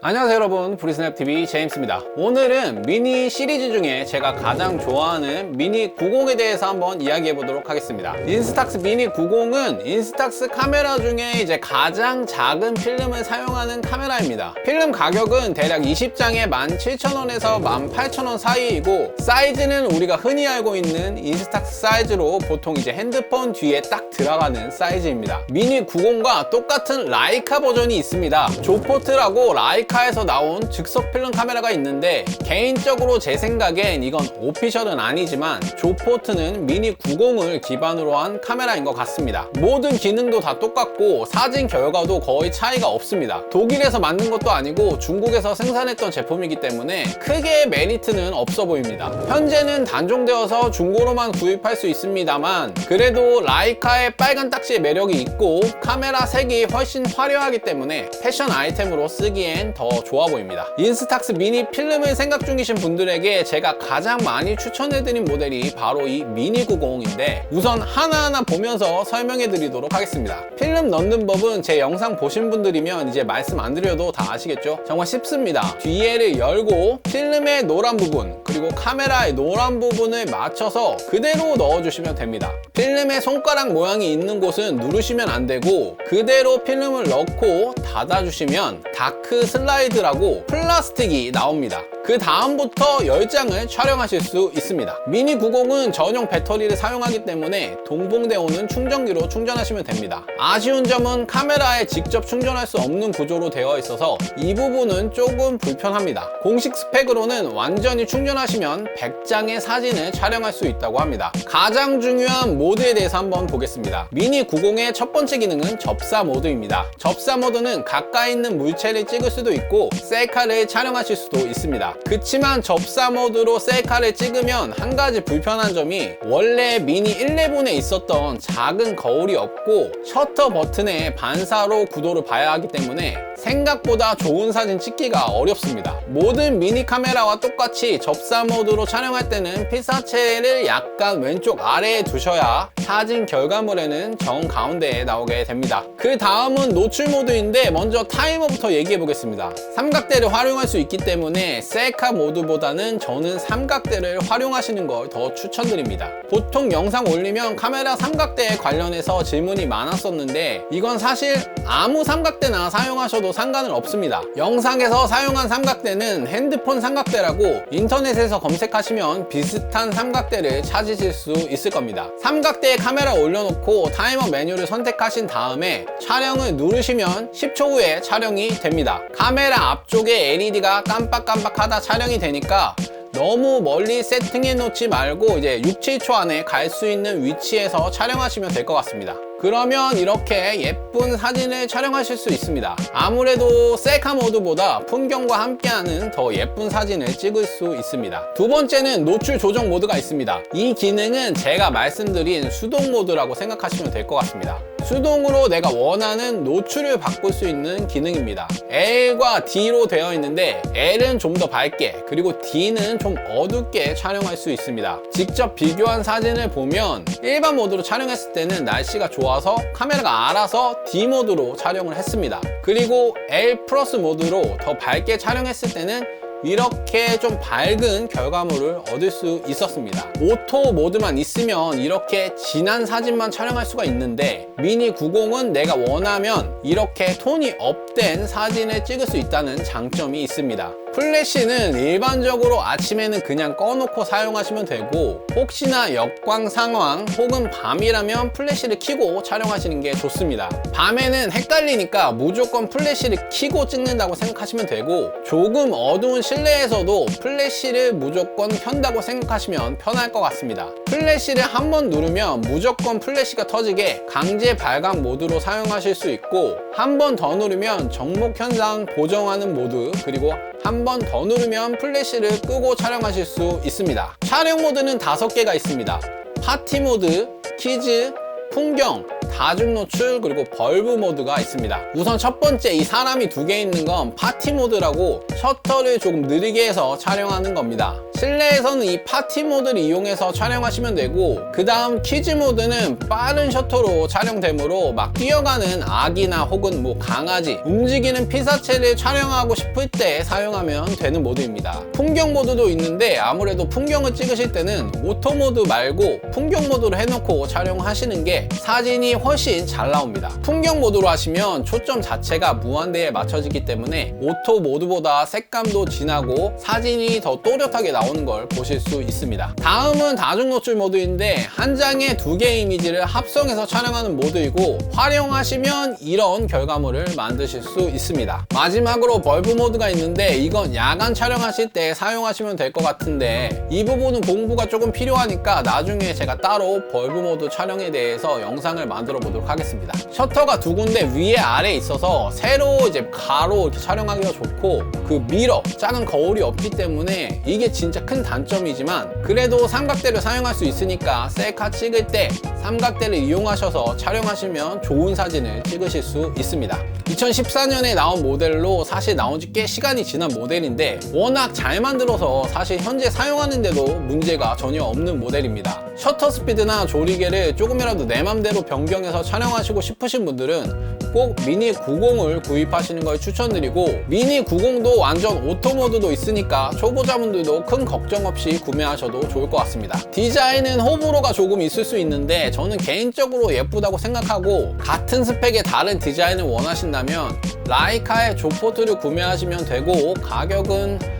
안녕하세요 여러분. 브리스냅TV 제임스입니다. 오늘은 미니 시리즈 중에 제가 가장 좋아하는 미니 90에 대해서 한번 이야기해 보도록 하겠습니다. 인스탁스 미니 90은 인스탁스 카메라 중에 이제 가장 작은 필름을 사용하는 카메라입니다. 필름 가격은 대략 20장에 17,000원에서 18,000원 사이이고 사이즈는 우리가 흔히 알고 있는 인스탁스 사이즈로 보통 이제 핸드폰 뒤에 딱 들어가는 사이즈입니다. 미니 90과 똑같은 라이카 버전이 있습니다. 조포트라고 라이카 라이카에서 나온 즉석 필름 카메라가 있는데 개인적으로 제 생각엔 이건 오피셜은 아니지만 조포트는 미니 90을 기반으로 한 카메라인 것 같습니다. 모든 기능도 다 똑같고 사진 결과도 거의 차이가 없습니다. 독일에서 만든 것도 아니고 중국에서 생산했던 제품이기 때문에 크게 메리트는 없어 보입니다. 현재는 단종되어서 중고로만 구입할 수 있습니다만 그래도 라이카의 빨간 딱지의 매력이 있고 카메라 색이 훨씬 화려하기 때문에 패션 아이템으로 쓰기엔 더 좋아 보입니다. 인스탁스 미니 필름을 생각 중이신 분들에게 제가 가장 많이 추천해드린 모델이 바로 이 미니 90인데 우선 하나하나 보면서 설명해 드리도록 하겠습니다. 필름 넣는 법은 제 영상 보신 분들이면 이제 말씀 안 드려도 다 아시겠죠? 정말 쉽습니다. 뒤에를 열고 필름의 노란 부분 그리고 카메라의 노란 부분을 맞춰서 그대로 넣어주시면 됩니다. 필름의 손가락 모양이 있는 곳은 누르시면 안 되고 그대로 필름을 넣고 닫아주시면 다크 슬라이드라고 플라스틱이 나옵니다. 그 다음부터 10장을 촬영하실 수 있습니다. 미니 90은 전용 배터리를 사용하기 때문에 동봉돼 오는 충전기로 충전하시면 됩니다. 아쉬운 점은 카메라에 직접 충전할 수 없는 구조로 되어 있어서 이 부분은 조금 불편합니다. 공식 스펙으로는 완전히 충전하시면 100장의 사진을 촬영할 수 있다고 합니다. 가장 중요한 모드에 대해서 한번 보겠습니다. 미니 90의 첫 번째 기능은 접사 모드입니다. 접사 모드는 가까이 있는 물체를 찍을 수도 있고 셀카를 촬영하실 수도 있습니다. 그치만 접사 모드로 셀카를 찍으면 한 가지 불편한 점이 원래 미니 11에 있었던 작은 거울이 없고 셔터 버튼에 반사로 구도를 봐야 하기 때문에 생각보다 좋은 사진 찍기가 어렵습니다. 모든 미니 카메라와 똑같이 접사 모드로 촬영할 때는 피사체를 약간 왼쪽 아래에 두셔야 사진 결과물에는 정 가운데에 나오게 됩니다. 그 다음은 노출 모드인데 먼저 타이머부터 얘기해 보겠습니다. 삼각대를 활용할 수 있기 때문에 셀카 모드보다는 저는 삼각대를 활용하시는 걸 더 추천드립니다. 보통 영상 올리면 카메라 삼각대에 관련해서 질문이 많았었는데 이건 사실 아무 삼각대나 사용하셔도 상관은 없습니다. 영상에서 사용한 삼각대는 핸드폰 삼각대라고 인터넷에서 검색하시면 비슷한 삼각대를 찾으실 수 있을 겁니다. 삼각대에 카메라 올려놓고 타이머 메뉴를 선택하신 다음에 촬영을 누르시면 10초 후에 촬영이 됩니다. 카메라 앞쪽에 LED가 깜빡깜빡하다 촬영이 되니까 너무 멀리 세팅해 놓지 말고 이제 6, 7초 안에 갈 수 있는 위치에서 촬영하시면 될 것 같습니다. 그러면 이렇게 예쁜 사진을 촬영하실 수 있습니다. 아무래도 셀카 모드보다 풍경과 함께하는 더 예쁜 사진을 찍을 수 있습니다. 두 번째는 노출 조정 모드가 있습니다. 이 기능은 제가 말씀드린 수동 모드라고 생각하시면 될 것 같습니다. 수동으로 내가 원하는 노출을 바꿀 수 있는 기능입니다. L과 D로 되어 있는데 L은 좀 더 밝게 그리고 D는 좀 어둡게 촬영할 수 있습니다. 직접 비교한 사진을 보면 일반 모드로 촬영했을 때는 날씨가 좋아서 카메라가 알아서 D 모드로 촬영을 했습니다. 그리고 L 플러스 모드로 더 밝게 촬영했을 때는 이렇게 좀 밝은 결과물을 얻을 수 있었습니다. 오토 모드만 있으면 이렇게 진한 사진만 촬영할 수가 있는데 미니 90은 내가 원하면 이렇게 톤이 업된 사진을 찍을 수 있다는 장점이 있습니다. 플래시는 일반적으로 아침에는 그냥 꺼놓고 사용하시면 되고 혹시나 역광 상황 혹은 밤이라면 플래시를 켜고 촬영하시는 게 좋습니다. 밤에는 헷갈리니까 무조건 플래시를 켜고 찍는다고 생각하시면 되고 조금 어두운 실내에서도 플래시를 무조건 켠다고 생각하시면 편할 것 같습니다. 플래시를 한 번 누르면 무조건 플래시가 터지게 강제 발광 모드로 사용하실 수 있고 한 번 더 누르면 정목 현상 보정하는 모드 그리고 한 번 더 누르면 플래시를 끄고 촬영하실 수 있습니다. 촬영 모드는 다섯 개가 있습니다. 파티 모드, 키즈, 풍경, 다중 노출 그리고 벌브 모드가 있습니다. 우선 첫 번째 이 사람이 두 개 있는 건 파티 모드라고 셔터를 조금 느리게 해서 촬영하는 겁니다. 실내에서는 이 파티 모드를 이용해서 촬영하시면 되고 그 다음 키즈 모드는 빠른 셔터로 촬영되므로 막 뛰어가는 아기나 혹은 뭐 강아지 움직이는 피사체를 촬영하고 싶을 때 사용하면 되는 모드입니다 풍경 모드도 있는데 아무래도 풍경을 찍으실 때는 오토 모드 말고 풍경 모드로 해놓고 촬영하시는 게 사진이 훨씬 잘 나옵니다. 풍경 모드로 하시면 초점 자체가 무한대에 맞춰지기 때문에 오토 모드보다 색감도 진하고 사진이 더 또렷하게 나오는 걸 보실 수 있습니다. 다음은 다중 노출 모드인데 한 장에 두 개의 이미지를 합성해서 촬영하는 모드이고 활용하시면 이런 결과물을 만드실 수 있습니다. 마지막으로 벌브 모드가 있는데 이건 야간 촬영하실 때 사용하시면 될 것 같은데 이 부분은 공부가 조금 필요하니까 나중에 제가 따로 벌브 모드 촬영에 대해서 영상을 만들 어 보도록 하겠습니다. 셔터가 두 군데 위에 아래 있어서 세로 이제 가로 이렇게 촬영하기가 좋고 그 미러 작은 거울이 없기 때문에 이게 진짜 큰 단점이지만 그래도 삼각대를 사용할 수 있으니까 셀카 찍을 때 삼각대를 이용하셔서 촬영하시면 좋은 사진을 찍으실 수 있습니다. 2014년에 나온 모델로 사실 나온 지 꽤 시간이 지난 모델인데 워낙 잘 만들어서 사실 현재 사용하는데도 문제가 전혀 없는 모델입니다 셔터 스피드나 조리개를 조금이라도 내 맘대로 변경해서 촬영하시고 싶으신 분들은 꼭 미니 90을 구입하시는 걸 추천드리고 미니 90도 완전 오토 모드도 있으니까 초보자분들도 큰 걱정 없이 구매하셔도 좋을 것 같습니다. 디자인은 호불호가 조금 있을 수 있는데 저는 개인적으로 예쁘다고 생각하고 같은 스펙의 다른 디자인을 원하신다면 라이카의 조포트를 구매하시면 되고 가격은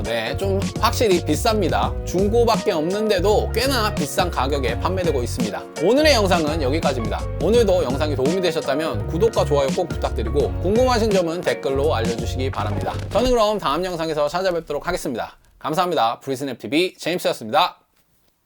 어, 네, 좀 확실히 비쌉니다. 중고밖에 없는데도 꽤나 비싼 가격에 판매되고 있습니다. 오늘의 영상은 여기까지입니다. 오늘도 영상이 도움이 되셨다면 구독과 좋아요 꼭 부탁드리고 궁금하신 점은 댓글로 알려주시기 바랍니다. 저는 그럼 다음 영상에서 찾아뵙도록 하겠습니다. 감사합니다. 브리스냅TV 제임스였습니다.